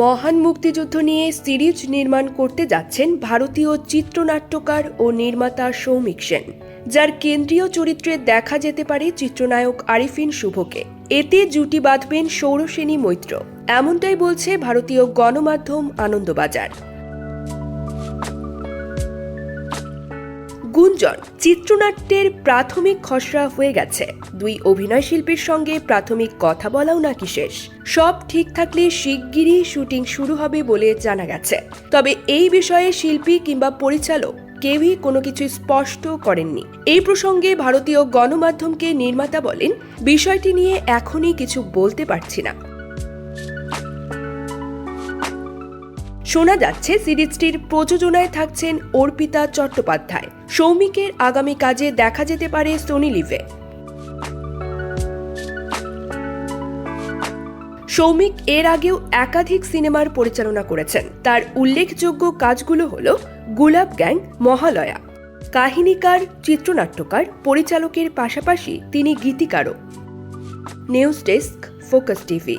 মহান মুক্তিযুদ্ধ নিয়ে সিরিজ নির্মাণ করতে যাচ্ছেন ভারতীয় চিত্রনাট্যকার ও নির্মাতা সৌমিক সেন, যার কেন্দ্রীয় চরিত্রে দেখা যেতে পারে চিত্রনায়ক আরিফিন শুভকে। এতে জুটি বাঁধবেন সৌরসেনী মৈত্র, এমনটাই বলছে ভারতীয় গণমাধ্যম আনন্দবাজার। গুঞ্জন চিত্রনাট্যের প্রাথমিক খসড়া হয়ে গেছে। দুই অভিনয় শিল্পীর সঙ্গে প্রাথমিক কথা বলাও নাকি শেষ। সব ঠিক থাকলে শিগগিরই শুটিং শুরু হবে বলে জানা গেছে। তবে এই বিষয়ে শিল্পী কিংবা পরিচালক কেউই কোনো কিছু স্পষ্ট করেননি। এই প্রসঙ্গে ভারতীয় গণমাধ্যমকে নির্মাতা বলেন, বিষয়টি নিয়ে এখনই কিছু বলতে পারছি না। শোনা যাচ্ছে সিরিজটির প্রযোজনায় থাকছেন অর্পিতা চট্টোপাধ্যায়। সৌমিকের আগামী কাজে দেখা যেতে পারে সোনি লিভে। সৌমিক এর আগেও একাধিক সিনেমার পরিচালনা করেছেন। তার উল্লেখযোগ্য কাজগুলো হল গুলাব গ্যাং, মহালয়া। কাহিনীকার, চিত্রনাট্যকার, পরিচালকের পাশাপাশি তিনি গীতিকারও। News desk, focus TV.